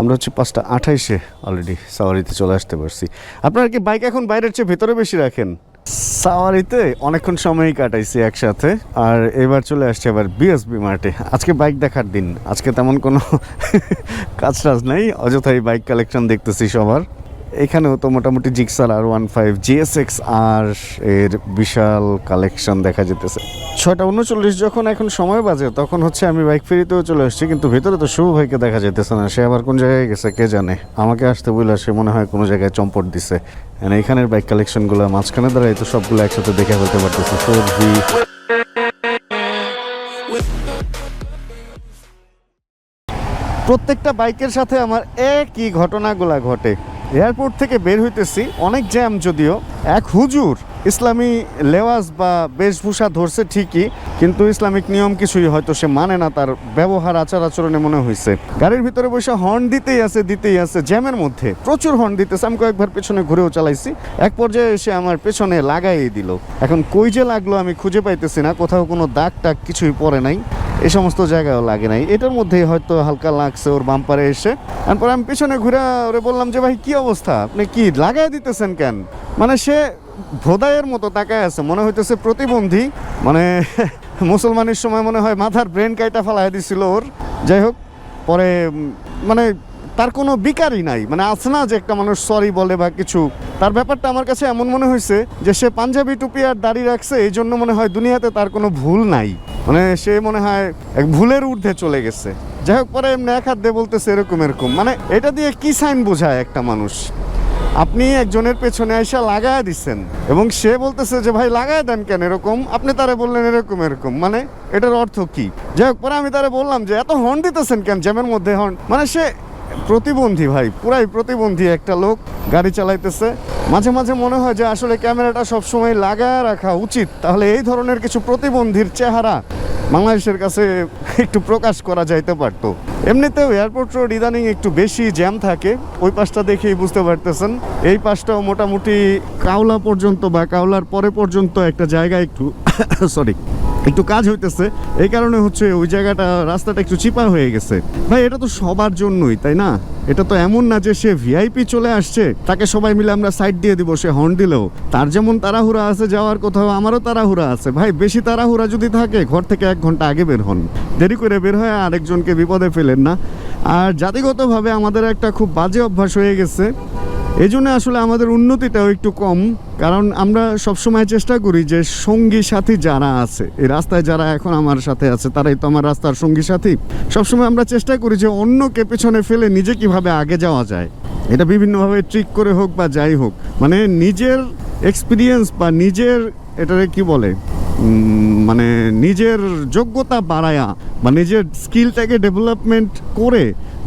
আমরা হচ্ছে পাঁচটা আঠাইশে অলরেডি সাওয়ারিতে চলে আসতে পারছি। আপনারা কি বাইক এখন বাইরের চেয়ে ভেতরে বেশি রাখেন? সাওয়ারিতে অনেকক্ষণ সময়ই কাটাইছি একসাথে, আর এবার চলে আসছে আবার বিএসবি মার্টে। আজকে বাইক দেখার দিন, আজকে তেমন কোনো কাজ টাজ নেই, অযথাই বাইক কালেকশন দেখতেছি সবার। এখানেও তো মোটামুটি Gixxer R one five GSX R এর বিশাল কালেকশন দেখা যেতেছে। ছয়টা উনচল্লিশ যখন এখন সময় বাজে, তখন হচ্ছে আমি বাইক ফেরিতেও চলে আসছি, কিন্তু ভেতরে তো শুভ ভাইকে দেখা যেতেছে না। সে আবার কোন জায়গায় গেছে, কে জানে? আমাকে আসতে বললে সে মনে হয় কোনো জায়গায় চম্পট দিছে। And এইখানের বাইক কালেকশনগুলো মাঝখানে দাঁড়াই তো সবগুলো একসাথে দেখে ফেলতে পারতেছে। ভি প্রত্যেকটা বাইকের সাথে আমার একই ঘটনাগুলা ঘটে। এয়ারপোর্ট থেকে বের হইতেছি অনেক জ্যাম যদিও। এক হুজুর ইসলামী লেওয়াজ বা বেশভূষা ধরছে ঠিকই, কিন্তু ইসলামিক নিয়ম কিছুই হয়তো সে মানে না, তার ব্যবহার, আচার আচরণে মনে হয়েছে গাড়ির ভিতরে বসে হর্ন দিতেই আছে দিতেই আছে, জ্যামের মধ্যে। প্রচুর হর্ন দিতেছে, আমি কয়েকবার পেছনে ঘুরেও চালাইছি। এক পর্যায়ে এসে আমার পেছনে লাগাই দিল। এখন কই যে লাগল আমি খুঁজে পাইতেছি না, কোথাও কোনো দাগ টাগ কিছুই পড়ে নাই। এই সমস্ত জায়গায়ও লাগে নাই। এটার মধ্যেই হয়তো হালকা লাগছে ওর বাম্পারে এসে। তারপর আমি পিছনে ঘুরে ওরে বললাম যে, ভাই, কি অবস্থা? আপনি কি লাগাই দিতেছেন কেন? মানে সে ভোদাইয়ের মতো তাকায় আছে, মনে হইতেছে প্রতিবন্ধী মানে মুসলমানের সময় মনে হয় মাথার ব্রেন কাইটা ফেলাই দিছিল ওর। যাই হোক, পরে মানে তার কোনো বিকারই নাই মানে আছে না যে একটা মানুষ সরি বলে বা কিছু। তার ব্যাপারটা আমার কাছে এমন মনে হয়েছে যে সে পাঞ্জাবি টুপি আর দাড়ি রাখছে, এই জন্য মনে হয় দুনিয়াতে তার কোনো ভুল নাই। মানে সে মনে হয় এক ভুলের ঊর্ধ্বে চলে গেছে। যাই হোক, পরে এমনি এক হাত দিয়ে বলতেছে এরকম এরকম। মানে এটা দিয়ে কি সাইন বোঝায় একটা মানুষ? আপনি একজনের পেছনে এসে লাগায় দিচ্ছেন এবং সে বলতেছে যে, ভাই, লাগায় দেন কেন এরকম? আপনি তারে বললেন এরকম এরকম। মানে এটার অর্থ কি? যাই হোক পরে আমি তারে বললাম যে, এত হর্ন দিতেছেন কেন? জ্যামের মধ্যে হর্ন মানে সে প্রতিবন্ধী, ভাই, পুরাই প্রতিবন্ধী একটা লোক, গাড়ি চালাইতেছে। মাঝে মাঝে মনে হয় যে, আসলে ক্যামেরাটা সবসময় লাগায় রাখা উচিত। তাহলে এই ধরনের কিছু প্রতিবন্ধীর চেহারা বাংলাদেশের কাছে একটু প্রকাশ করা যাইতে পারতো। এমনিতেও এয়ারপোর্ট রোড ইদানিং একটু বেশি জ্যাম থাকে, ওই পাশটা দেখেই বুঝতে পারতেছেন। এই পাশটাও মোটামুটি কাউলা পর্যন্ত বা কাউলার পরে পর্যন্ত একটা জায়গা একটু সরি একটু কাজ হইতেছে। এই কারণে হচ্ছে ওই জায়গাটা, রাস্তাটা একটু চিপা হয়ে গেছে। ভাই, এটা তো সবার জন্যই, তাই না? এটা তো এমন না যে সে ভিআইপি চলে আসছে, তাকে সবাই মিলে আমরা সাইড দিয়ে দিব, সে হর্ন দিলেও। তার যেমন তাড়াহুড়া আছে যাওয়ার কোথাও আমারও তাড়াহুড়া আছে। ভাই, বেশি তাড়াহুড়া যদি থাকে, ঘর থেকে এক ঘণ্টা আগে বের হন। দেরি করে বের হয়ে আরেকজনকে বিপদে ফেলেন না। আর জাতিগতভাবে আমাদের একটা খুব বাজে অভ্যাস হয়ে গেছে। এই জন্য আসলে আমাদের উন্নতিটাও একটু কম, কারণ আমরা সবসময় চেষ্টা করি যে সঙ্গী সাথী যারা আছে, এই রাস্তায় যারা এখন আমার সাথে আছে, তারাই তো আমার রাস্তার সঙ্গী সাথী। সবসময় আমরা চেষ্টা করি যে অন্যকে পেছনে ফেলে নিজে কীভাবে আগে যাওয়া যায়। এটা বিভিন্নভাবে ট্রিক করে হোক বা যাই হোক মানে নিজের এক্সপিরিয়েন্স বা নিজের এটারে কি বলে মানে নিজের যোগ্যতা বাড়ায়া বা নিজের স্কিলটাকে ডেভেলপমেন্ট করে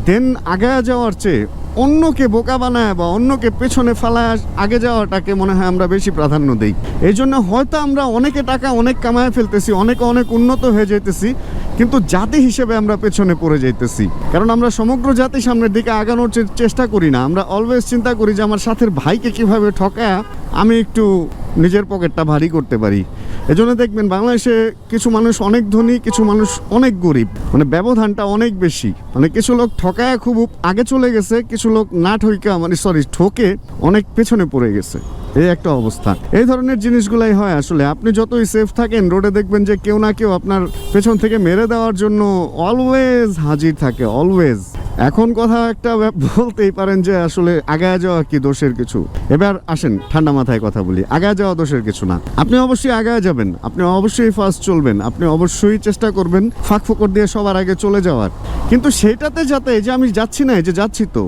দেন আগে যাওয়ার চেয়ে অন্যকে বোকা বানায় বা অন্যকে পেছনে ফেলা আগে যাওয়াটাকে মনে হয় আমরা বেশি প্রাধান্য দিই। এই জন্য হয়তো আমরা অনেকে টাকা অনেক কামায় ফেলতেছি, অনেকে অনেক উন্নত হয়ে যেতেছি, কিন্তু জাতি হিসেবে আমরা পেছনে পড়ে যাইতেছি। কারণ আমরা সমগ্র জাতি সামনের দিকে আগানোর চেষ্টা করি না। আমরা অলওয়েজ চিন্তা করি যে আমার সাথের ভাইকে কীভাবে ঠকায় আমি একটু নিজের পকেটটা ভারী করতে পারি। এজন্য দেখবেন বাংলাদেশে কিছু মানুষ অনেক ধনী, কিছু মানুষ অনেক গরিব। মানে ব্যবধানটা অনেক বেশি। মানে কিছু লোক ঠকায় খুব আগে চলে গেছে, কিছু লোক না ঠইকা মানে সরি ঠকে অনেক পেছনে পড়ে গেছে। এই একটা অবস্থা। এই ধরনের জিনিসগুলাই হয় আসলে। আপনি যতই সেফ থাকেন রোডে দেখবেন যে কেউ না কেউ আপনার পেছন থেকে মেরে দেওয়ার জন্য অলওয়েজ হাজির থাকে অলওয়েজ এখন কথা একটা বলতেই পারেন যে আসলে আগায় যাওয়া কি দোষের কিছু? এবার আসেন, ঠান্ডা মাথায় কথা বলি। আগায় যাওয়া দোষের কিছু না। আপনি অবশ্যই আগায় যাবেন। আপনি অবশ্যই ফার্স্ট চলবেন। আপনি অবশ্যই চেষ্টা করবেন ফাঁক ফোকর দিয়ে সবার আগে চলে যাওয়ার। কিন্তু সেটাতে যাতে যে আমি যাচ্ছি না যে যাচ্ছি তো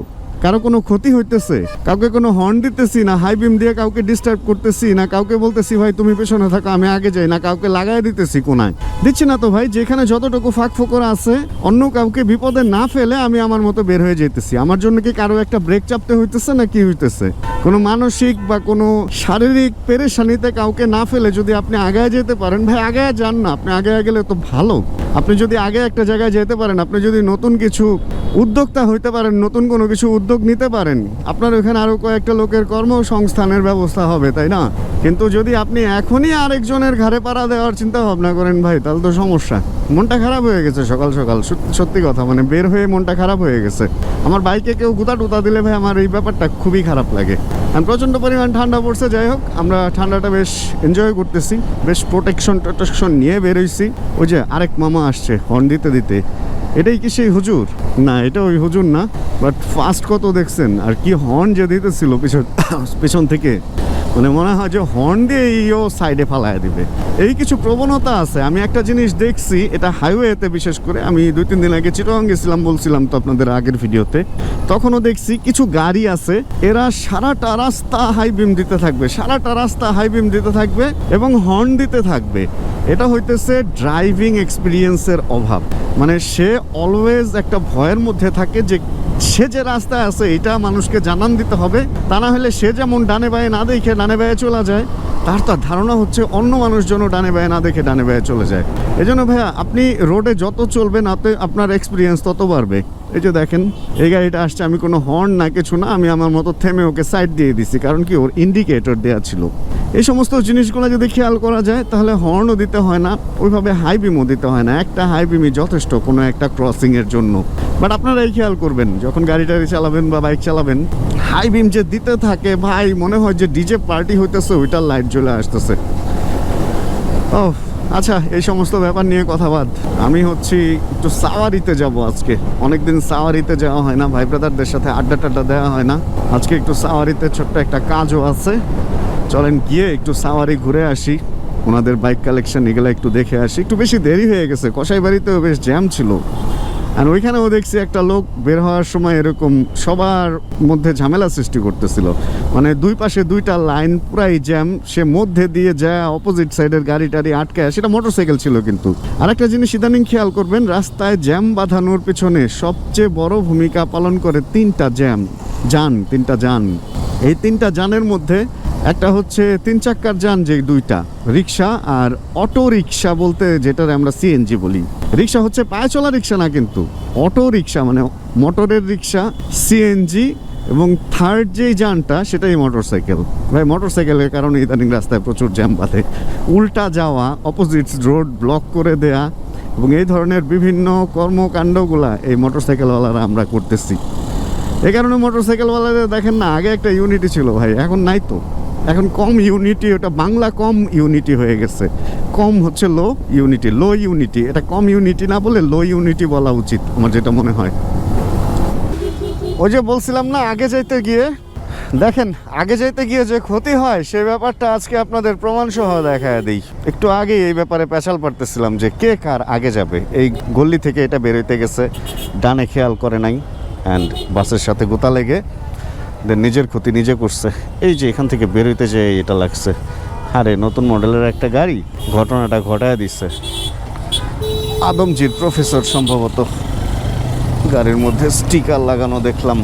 কারও কোনো ক্ষতি হইতেছে, কাউকে কোনো হর্ন দিতেছি না হাই বিম দিয়ে কাউকে ডিস্টার্ব করতেছি না, কাউকে বলতেছি, ভাই, তুমি পেছনে থাকো, আমি আগে যাই, না, কাউকে লাগাই দিতেছি কোনায়। দিচ্ছি না তো, ভাই, যেখানে যতটুকু ফাঁক ফোকর আছে, অন্য কাউকে বিপদে না ফেলে আমি আমার মতো বের হয়ে যেতেছি আমার জন্য কি কারও একটা ব্রেক চাপতে হইতেছে না কি হইতেছে? কোনো মানসিক বা কোনো শারীরিক পেরেশানিতে কাউকে না ফেলে যদি আপনি আগায় যেতে পারেন, ভাই, আগায় যান না, আপনি আগে গেলে তো ভালো। আপনি যদি আগে একটা জায়গায় যেতে পারেন, আপনি যদি নতুন কিছু উদ্যোক্তা হইতে পারেন, নতুন কোনো কিছু উদ্যোগ নিতে পারেন। আপনার ওখানে আরও কয়েকটা লোকের কর্মসংস্থানের ব্যবস্থা হবে, তাই না? কিন্তু যদি আপনি এখনই আরেকজনের ঘাড়ে পাড়া দেওয়ার চিন্তা ভাবনা করেন, ভাই, তাহলে তো সমস্যা। মনটা খারাপ হয়ে গেছে সকাল সকাল সত্যি- সত্যি কথা মানে বের হয়ে মনটা খারাপ হয়ে গেছে। আমার বাইকে কেউ গুতা টুতা দিলে, ভাই, আমার এই ব্যাপারটা খুবই খারাপ লাগে। আর প্রচণ্ড পরিমাণ ঠান্ডা পড়ছে, যাই হোক, আমরা ঠান্ডাটা বেশ এনজয় করতেছি, বেশ প্রোটেকশন টোটেকশন নিয়ে বেরোইছি। ওই যে আরেক মামা আসছে হর্ন দিতে দিতে। এটাই কি সেই হুজুর? না, এটা ওই হুজুর না বাট ফার্স্ট কত দেখছেন? আর কি হর্ন যে দিতেছিল পিছন পিছন থেকে? মানে মনে হয় যে হর্ন দিয়ে ও সাইডে ফালায় দিবে। এই কিছু প্রবণতা আছে। আমি একটা জিনিস দেখছি, এটা হাইওয়েতে বিশেষ করে। আমি দুই, তিন দিন আগে চিটং গেছিলাম, বলছিলাম তো আপনাদের আগের ভিডিওতে। তখনও দেখছি কিছু গাড়ি আছে, এরা সারাটা রাস্তা হাই বিম দিতে থাকবে, সারাটা রাস্তা হাই বিম দিতে থাকবে এবং হর্ন দিতে থাকবে। এটা হইতেছে ড্রাইভিং এক্সপিরিয়েন্সের অভাব। মানে সে অলওয়েজ একটা ভয়ের মধ্যে থাকে যে সে যে রাস্তায় আছে, এটা মানুষকে জানান দিতে হবে। তা না হলে সে যেমন ডানে বায়ে না দেখে ডানে বায়ে চলে যায়, তার তার ধারণা হচ্ছে অন্য মানুষজনও ডানে বায়ে না দেখে ডানে বায়ে চলে যায়। এজন্য ভাইয়া, আপনি রোডে যত চলবেন, তাতে আপনার এক্সপিরিয়েন্স তত বাড়বে। এই যে দেখেন, এই গাড়িটা আসছে, আমি কোনো হর্ন না কিছু না, আমি আমার মতো থেমে ওকে সাইড দিয়ে দিছি, কারণ কি ওর ইন্ডিকেটর দেওয়া ছিল। এই সমস্ত জিনিসগুলো যদি খেয়াল করা যায়, তাহলে হর্নও দিতে হয় না, ওইভাবে হাই বিমও দিতে হয় না। একটা হাই বিমই যথেষ্ট কোনো একটা ক্রসিংয়ের জন্য। বাট আপনারা এই খেয়াল করবেন, যখন গাড়ি টাড়ি চালাবেন বা বাইক চালাবেন হাই বিম যে দিতে থাকে, ভাই, মনে হয় যে ডিজে পার্টি হইতেছে, ওইটার লাইট জ্বলে আসতেছে। ও আচ্ছা এই সমস্ত ব্যাপার নিয়ে কথা বাদ। আমি হচ্ছি একটু সাওয়ারিতে যাব আজকে। অনেকদিন সাওয়ারিতে যাওয়া হয় না, ভাই ব্রাদারদের সাথে আড্ডা টাড্ডা দেওয়া হয় না। আজকে একটু সাওয়ারিতে ছোট্ট একটা কাজও আছে। চলেন গিয়ে একটু সাওয়ারি ঘুরে আসি। ওনাদের বাইক কালেকশন এগুলো একটু দেখে আসি। একটু বেশি দেরি হয়ে গেছে কষাই বাড়িতেও বেশ জ্যাম ছিল। আর ওইখানেও দেখছি একটা লোক বের হওয়ার সময় এরকম সবার মধ্যে ঝামেলা সৃষ্টি করতেছিল। মানে দুই পাশে দুইটা লাইন পুরাই জ্যাম, সে মধ্যে দিয়ে যায় অপোজিট সাইডের গাড়ি টাড়ি আটকায় সেটা মোটরসাইকেল ছিল কিন্তু। আর একটা জিনিস ইদানিং খেয়াল করবেন, রাস্তায় জ্যাম বাঁধানোর পেছনে সবচেয়ে বড় ভূমিকা পালন করে তিনটা জ্যাম। যান, তিনটা যান। এই তিনটা যানের মধ্যে একটা হচ্ছে তিন চাক্কার যান যে দুইটা, রিক্সা আর অটো রিক্সা বলতে যেটার আমরা সিএনজি বলি। রিক্সা হচ্ছে পায়ে চলা রিক্সা না কিন্তু অটো রিক্সা মানে মোটরের রিক্সা সিএনজি এবং থার্ড যেই যানটা সেটাই মোটরসাইকেল ভাই মোটরসাইকেলের কারণে ইদানিং রাস্তায় প্রচুর জ্যাম বাঁধে। উল্টা যাওয়া অপোজিট রোড ব্লক করে দেয়া এবং এই ধরনের বিভিন্ন কর্মকাণ্ডগুলা এই মোটরসাইকেলওয়ালারা আমরা করতেছি। এই কারণে মোটরসাইকেলওয়ালাদের দেখেন না, আগে একটা ইউনিটি ছিল ভাই, এখন নাই তো। এখন কম ইউনিটি ওটা বাংলা কম ইউনিটি হয়ে গেছে। কম হচ্ছে লো ইউনিটি লো ইউনিটি এটা কম ইউনিটি না বলে লো ইউনিটি বলা উচিত, আমার যেটা মনে হয়। ওই যে বলছিলাম না, আগে যাইতে গিয়ে, দেখেন, আগে যাইতে গিয়ে যে ক্ষতি হয় সেই ব্যাপারটা আজকে আপনাদের প্রমাণ সহ দেখায় দিই। একটু আগে এই ব্যাপারে পেঁচাল পারতেছিলাম যে কে কার আগে যাবে। এই গল্লি থেকে এটা বেরোইতে গেছে, ডানে খেয়াল করে নাই অ্যান্ড বাসের সাথে গোতা লেগে দেন নিজের ক্ষতি নিজে করছে। এই যে এখান থেকে বেরোইতে যে এটা লাগছে। আরে, নতুন মডেলের একটা গাড়ি ঘটনাটা ঘটায় দিচ্ছে। আদমজির প্রফেসর সম্ভবত। গাড়ির মধ্যে স্টিকার লাগানো দেখলাম।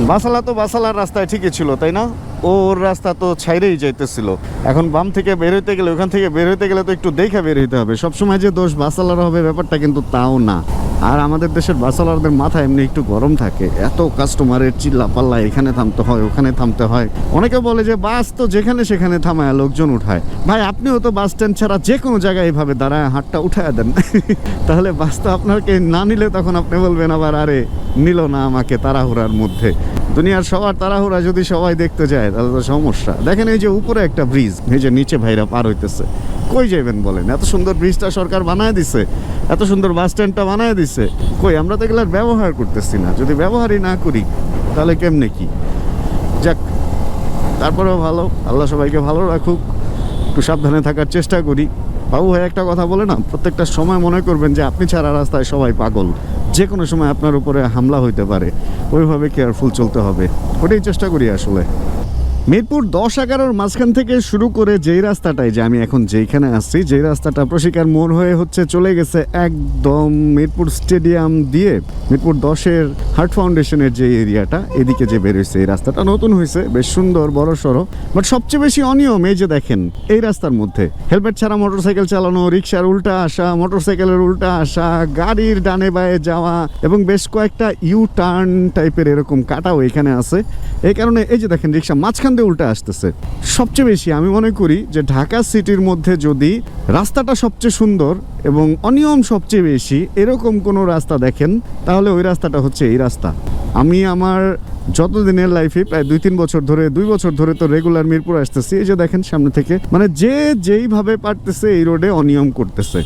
বাসালা তো বাসালার রাস্তায় ঠিকই ছিল, তাই না? ওর রাস্তা তো ছাইরেই যাইতেছিল। এখন বাম থেকে বেরোতে গেলে, ওখান থেকে বেরোতে গেলে তো একটু দেখে বের হইতে হবে। সবসময় যে দোষ বাসালার হবে ব্যাপারটা কিন্তু তাও না। আর আমাদের দেশের বাসালারদের মাথা এমনি একটু গরম থাকে। এত কাস্টমারের চিল্লা পাল্লা এখানে থামতে হয়, ওখানে থামতে হয়। অনেকে বলে যে, বাস তো যেখানে সেখানে থামায়, লোকজন উঠায়। ভাই, আপনিও তো বাস স্ট্যান্ড ছাড়া যে কোনো জায়গায় এইভাবে দাঁড়ায়, হাতটা উঠায় দেন। তাহলে বাস তো আপনাকে না নিলে তখন আপনি বলবেন আবার, আরে, নিল না আমাকে তাড়াহুড়ার মধ্যে। দুনিয়ার সবার তাড়াহুড়া যদি সবাই দেখতে যায়, তাহলে তো সমস্যা। দেখেন এই যে উপরে একটা ব্রিজ এই যে নিচে ভাইরা পার হইতেছে। কই যাবেন বলেন? এত সুন্দর ব্রিজটা সরকার বানায় দিছে। এত সুন্দর বাস স্ট্যান্ডটা বানায় দিছে। কই, আমরা তো এগুলোর ব্যবহার করতেছি না। যদি ব্যবহারই না করি, তাহলে কেমনে কি? যাক, তারপরেও ভালো। আল্লাহ সবাইকে ভালো রাখুক। একটু সাবধানে থাকার চেষ্টা করি। বাবু ভাই, একটা কথা বলে না? প্রত্যেকটা সময় মনে করবেন যে, আপনি ছাড়া রাস্তায় সবাই পাগল। যে কোনো সময় আপনার উপরে হামলা হইতে পারে। ওইভাবে কেয়ারফুল চলতে হবে। ওটাই চেষ্টা করি আসলে। মিরপুর দশ এগারোর মাঝখান থেকে শুরু করে যেই রাস্তাটায় যে আমি এখন যেইখানে আসছি যেই রাস্তাটা প্রশিকার মোড় হয়ে হচ্ছে চলে গেছে একদম মিরপুর স্টেডিয়াম দিয়ে মিরপুর দশের হার্ট ফাউন্ডেশনের যে এরিয়াটা, এদিকে যে বেরোইছে এই রাস্তাটা নতুন হয়েছে, বেশ সুন্দর, বড়, সড়ো, বাট সবচেয়ে বেশি অনিয়ম এই যে দেখেন, এই রাস্তার মধ্যে। হেলমেট ছাড়া মোটরসাইকেল চালানো, রিক্সার উল্টা আসা, মোটরসাইকেলের উল্টা আসা, গাড়ির ডানে বায়ে যাওয়া এবং বেশ কয়েকটা ইউ টার্ন টাইপের এরকম কাটাও এখানে আছে। এই কারণে এই যে দেখেন রিক্সা, মাঝখান দিয়ে উল্টা আসতেছে। সবচেয়ে বেশি আমি মনে করি যে ঢাকা সিটির মধ্যে যদি রাস্তাটা সবচেয়ে সুন্দর এবং অনিয়ম সবচেয়ে বেশি এরকম কোনো রাস্তা দেখেন, তাহলে ওই রাস্তাটা হচ্ছে এই রাস্তা। আমি আমার যতদিনের লাইফে প্রায় দুই তিন বছর ধরে, দুই বছর ধরে তো রেগুলার মিরপুর আসতেছি, এই যে দেখেন সামনে থেকে মানে যে যেইভাবে পারতেছে এই রোডে অনিয়ম করতেছে।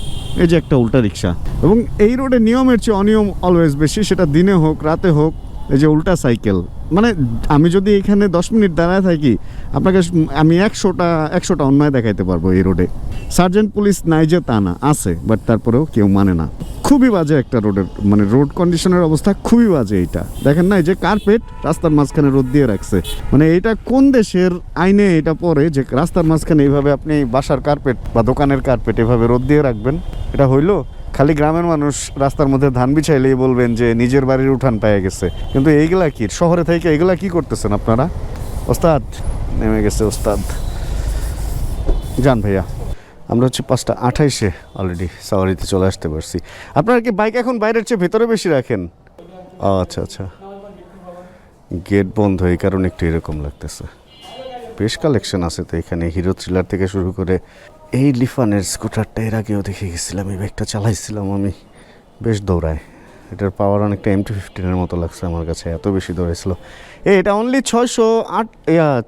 এই যে একটা উল্টা রিক্সা। এবং এই রোডে নিয়মের চেয়ে অনিয়ম অলওয়েজ বেশি, সেটা দিনে হোক, রাতে হোক এই যে উল্টা সাইকেল মানে আমি যদি এখানে দশ মিনিট দাঁড়ায় থাকি, আপনাকে আমি একশোটা একশোটা অন্যায় দেখাইতে পারব এই রোডে। সার্জেন্ট পুলিশ নাই যে তা না, আছে, বাট তারপরেও কেউ মানে না। খুবই বাজে একটা রোডের মানে রোড কন্ডিশনের অবস্থা খুবই বাজে এটা দেখেন না, এই যে কার্পেট রাস্তার মাঝখানে রোদ দিয়ে রাখছে। মানে এটা কোন দেশের আইনে এটা পরে যে রাস্তার মাঝখানে এইভাবে আপনি বাসার কার্পেট বা দোকানের কার্পেট এভাবে রোদ দিয়ে রাখবেন? এটা হইল খালি গ্রামের মানুষ রাস্তার মধ্যে ধান বিছাইলেই বলবেন যে নিজের বাড়ির উঠান পেয়ে গেছে। কিন্তু এইগুলা কি? শহরে থেকে এগুলা কি করতেছেন আপনারা? ওস্তাদ, নেমে গেছে ওস্তাদ। যান ভাইয়া। আমরা হচ্ছে পাঁচটা আঠাইশে অলরেডি সাওয়ারিতে চলে আসতে পারছি। আপনারা কি বাইক এখন বাইরের চেয়ে ভেতরে বেশি রাখেন? আচ্ছা আচ্ছা। গেট বন্ধ, এই কারণে একটু এরকম লাগতেছে। বেশ কালেকশন আছে তো এখানে। হিরো থ্রিলার থেকে শুরু করে এই লিফানের স্কুটারটা এর আগেও দেখে গেছিলাম, এই বাইকটা চালাইছিলাম আমি বেশ দৌড়ায়। এটার পাওয়ার অনেকটা এম ফিফটিনের মতো লাগছে আমার কাছে, এত বেশি দৌড়েছিল এ, এটা অনলি ছয়শো আট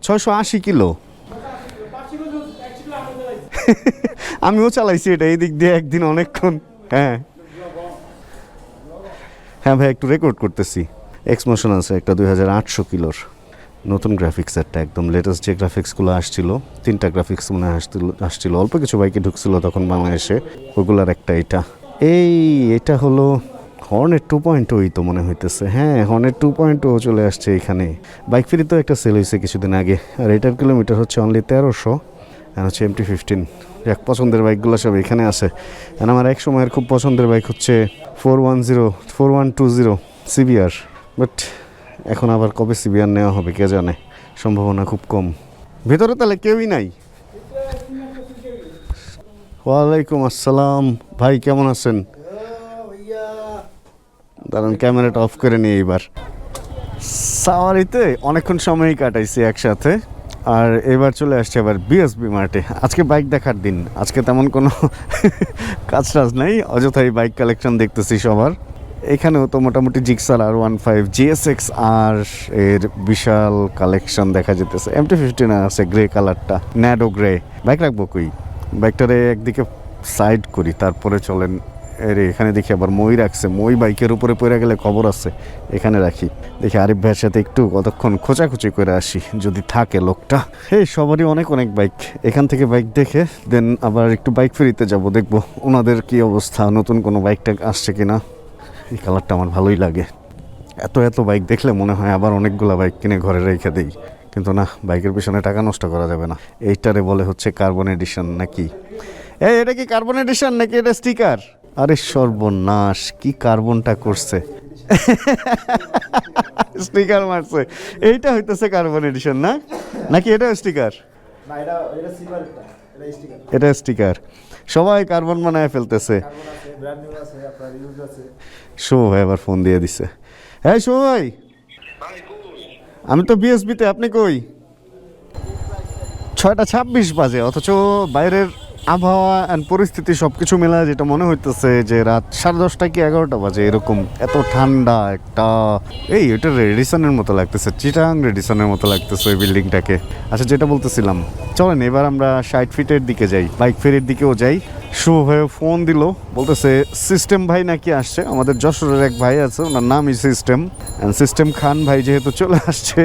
ছয়শো আশি কিলো। আমিও চালাইছি এটা, এই দিক দিয়ে একদিন অনেকক্ষণ হ্যাঁ। হ্যাঁ ভাই, একটু রেকর্ড করতেছি। এক্সমোশন আছে একটা দুই হাজার আটশো কিলোর। নতুন গ্রাফিক্স একটা একদম লেটেস্ট যে গ্রাফিক্সগুলো আসছিল, তিনটা গ্রাফিক্স মনে আসছিল আসছিল। অল্প কিছু বাইকে ঢুকছিল তখন বাংলাদেশে, ওগুলার একটা এটা। এই, এটা হলো হর্নের টু পয়েন্ট ওই তো মনে হইতেছে। হ্যাঁ হর্নের টু পয়েন্ট ও চলে আসছে এখানে। বাইক ফ্রি তো একটা সেল হয়েছে কিছুদিন আগে। আর এটার কিলোমিটার হচ্ছে অনলি তেরোশো আর হচ্ছে এমটি ফিফটিন এক পছন্দের বাইকগুলো সব এখানে আছে। আর আমার এক সময়ের খুব পছন্দের বাইক হচ্ছে four one zero four one two zero CBR but এখন আবার কবে সিবিআর নেওয়া হবে, কে জানে? সম্ভাবনা খুব কম। ভেতরে তাহলে কেউই নাই? ওয়ালাইকুম আসসালাম। ভাই, কেমন আছেন? দাঁড়ান, ক্যামেরাটা অফ করে নিই এইবার। সাওয়ারিতে অনেকক্ষণ সময়ই কাটাইছি একসাথে, আর এবার চলে আসছে আবার বিএসবি মার্টে আজকে বাইক দেখার দিন, আজকে তেমন কোনো কাজ টাজ নেই, অযথাই বাইক কালেকশন দেখতেছি সবার। এখানেও তো মোটামুটি Gixxer R one five GSX R এর বিশাল কালেকশন দেখা যেতেছে। এম টি ফিফটিন আছে গ্রে কালারটা ন্যাডো গ্রে বাইক রাখব কই? বাইকটারে একদিকে সাইড করি, তারপরে চলেন এর এখানে দেখি আবার মই রাখছে। মই বাইকের উপরে পড়ে গেলে খবর আছে, এখানে রাখি। দেখি আরিফ ভাইয়ের সাথে একটু কতক্ষণ খোঁচাখুচি করে আসি, যদি থাকে লোকটা। এই সবারই অনেক অনেক বাইক এখান থেকে বাইক দেখে দেন আবার একটু বাইক ফেরিতে যাব, দেখব ওনাদের কি অবস্থা, নতুন কোনো বাইকটা আসছে কিনা। এই কালারটা আমার ভালোই লাগে। এত এত বাইক দেখলে মনে হয় আবার অনেকগুলো বাইক কিনে ঘরে রেখে দিই। কিন্তু না বাইকের পিছনে টাকা নষ্ট করা যাবে না। এইটারে বলে হচ্ছে কার্বন এডিশন নাকি? এই এটা কি কার্বন এডিশন নাকি এটা স্টিকার আরে সর্বনাশ কি কার্বনটা করছে? স্টিকার মারছে। এইটা হইতেছে কার্বন এডিশন না? নাকি এটা স্টিকার এটা স্টিকার সবাই কার্বন বানায় ফেলতেছে। শুভ ভাই আবার ফোন দিয়ে দিছে। হ্যাঁ শুভ ভাই আমি তো বিএসবিতে আপনি কই? ছয়টা ছাব্বিশ বাজে, অথচ বাইরের আবহাওয়া অ্যান্ড পরিস্থিতি সব কিছু মেলা যেটা মনে হইতেছে যে রাত সাড়ে দশটা কি এগারোটা বাজে, এরকম এত ঠান্ডা একটা এই ওটা রেডিসনের মতো লাগতেছে, চিটাং রেডিসনের মতো লাগতেছে ওই বিল্ডিংটাকে আচ্ছা যেটা বলতেছিলাম, চলেন এবার আমরা ষাট ফিটের দিকে যাই বাইক ফেরির দিকেও যাই। শুভ ভাই ফোন দিল। বলতেছে, সিস্টেম ভাই নাকি আসছে? আমাদের যশোরের এক ভাই আছে, ওনার নামই সিস্টেম। অ্যান্ড সিস্টেম খান ভাই যেহেতু চলে আসছে,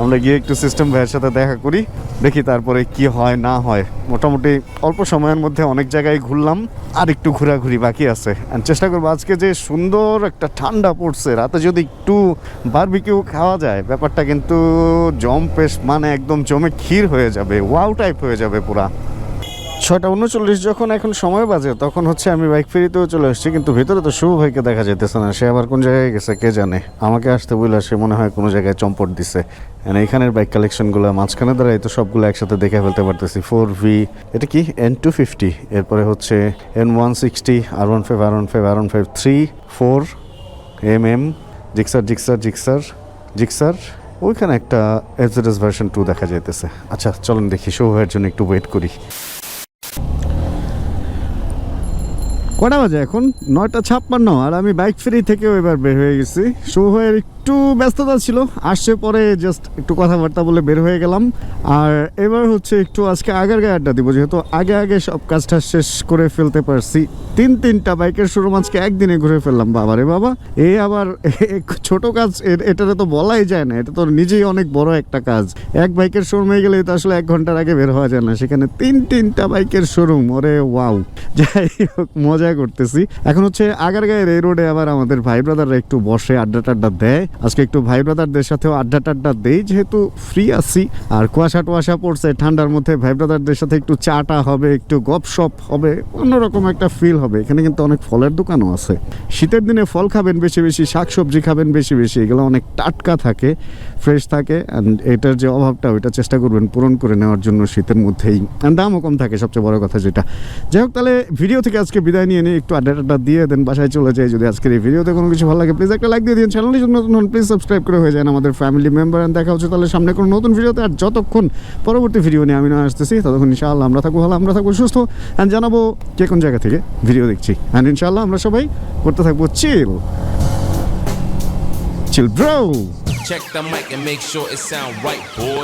আমরা গিয়ে একটু সিস্টেম ভাইয়ের সাথে দেখা করি, দেখি তারপরে কি হয়, না হয়। মোটামুটি অল্প সময়ের মধ্যে অনেক জায়গায় ঘুরলাম, আর একটু ঘোরাঘুরি বাকি আছে। And চেষ্টা করব আজকে যে সুন্দর একটা ঠান্ডা পড়ছে, রাতে যদি একটু বারবিকিউ খাওয়া যায়, ব্যাপারটা কিন্তু জম্পেশ মানে একদম জমে ক্ষীর হয়ে যাবে ওয়াও টাইপ হয়ে যাবে পুরা। ছয়টা উনচল্লিশ যখন এখন সময় বাজে, তখন হচ্ছে আমি বাইক ফেরিতেও চলে আসছি, কিন্তু ভিতরে তো শুভ ভাইকে দেখা যেতেছে না। সে আবার কোন জায়গায় গেছে, কে জানে? আমাকে আসতে বললে সে মনে হয় কোনো জায়গায় চম্পট দিছে। And এইখানের বাইক কালেকশনগুলো, মাঝখানে দ্বারাই তো সবগুলো একসাথে দেখে ফেলতে পারতেছি। ফোর ভি, এটা কি? এন টু ফিফটি এরপরে হচ্ছে N one sixty R one five R one five R one five three four M M Gixxer Gixxer Gixxer Gixxer ওইখানে একটা এস ভার্সন টু দেখা যাইতেছে। আচ্ছা চলুন দেখি, শুভ ভাইয়ের জন্য একটু ওয়েট করি। কটা বাজে এখন? নয়টা ছাপ্পান্ন, আর আমি বাইক ফ্রি থেকে এবার বের হয়ে গেছি। শো ভাইয়ের একটু ব্যস্ততা ছিল, আসছে পরে জাস্ট একটু কথাবার্তা বলে বের হয়ে গেলাম। আর এবার হচ্ছে একটু আজকে আগের গায়ে আড্ডা দিব, যেহেতু আগে আগে সব কাজটা শেষ করে ফেলতে পারছি। তিন তিনটা বাইকের শোরুম আজকে একদিনে ঘুরে ফেললাম, বাবা রে বাবা। এ আবার ছোট কাজ এটাতে তো বলাই যায় না, এটা তো নিজেই অনেক বড় একটা কাজ। এক বাইকের শোরুমে গেলে তো আসলে এক ঘণ্টার আগে বের হওয়া যায় না, সেখানে তিন তিনটা বাইকের শোরুম ওরে ওয়াও। যাই হোক, মজা করতেছি। এখন হচ্ছে আগারগাঁয়ের এই রোডে আবার আমাদের ভাই ব্রাদাররা একটু বসে আড্ডা টাড্ডা দেয়। আজকে একটু ভাই ব্রাদারদের সাথেও আড্ডা টাড্ডা দেই, যেহেতু ফ্রি আছি। আর কুয়াশা টুয়াশা পড়ছে, ঠান্ডার মধ্যে ভাই ব্রাদারদের সাথে একটু চাটা হবে, একটু গপশপ হবে, অন্যরকম একটা ফিল হবে। এখানে কিন্তু অনেক ফলের দোকানও আছে। শীতের দিনে ফল খাবেন বেশি বেশি, শাকসবজি খাবেন বেশি বেশি, এগুলো অনেক টাটকা থাকে। ফ্রেশ থাকে অ্যান্ড এটার যে অভাবটা, ওইটা চেষ্টা করবেন পূরণ করে নেওয়ার জন্য শীতের মধ্যেই। And দামও কম থাকে, সবচেয়ে বড় কথা যেটা। যাই হোক, তাহলে ভিডিও থেকে আজকে বিদায় নিয়ে নিয়ে একটু আড্ডা টাড্ডা দিয়ে দেন, বাসায় চলে যাই। যদি আজকের এই ভিডিওতে কোনো কিছু ভালো লাগে প্লিজ একটা লাইক দিয়ে দিন। চ্যানেলটি নতুন প্লিজ সাবস্ক্রাইব করে হয়ে যান আমাদের ফ্যামিলি মেম্বার দেখা হচ্ছে তাহলে সামনে কোনো নতুন ভিডিওতে আর যতক্ষণ পরবর্তী ভিডিও নিয়ে আমি না আসতেছি, ততক্ষণ ইনশাআল্লাহ আমরা থাকব ভালো, আমরা থাকব সুস্থ। অ্যান্ড জানাব কে কোন জায়গা থেকে ভিডিও দেখছি। অ্যান্ড ইনশাআল্লাহ আমরা সবাই করতে থাকব chill chill bro Check the mic and make sure it sound right, boy.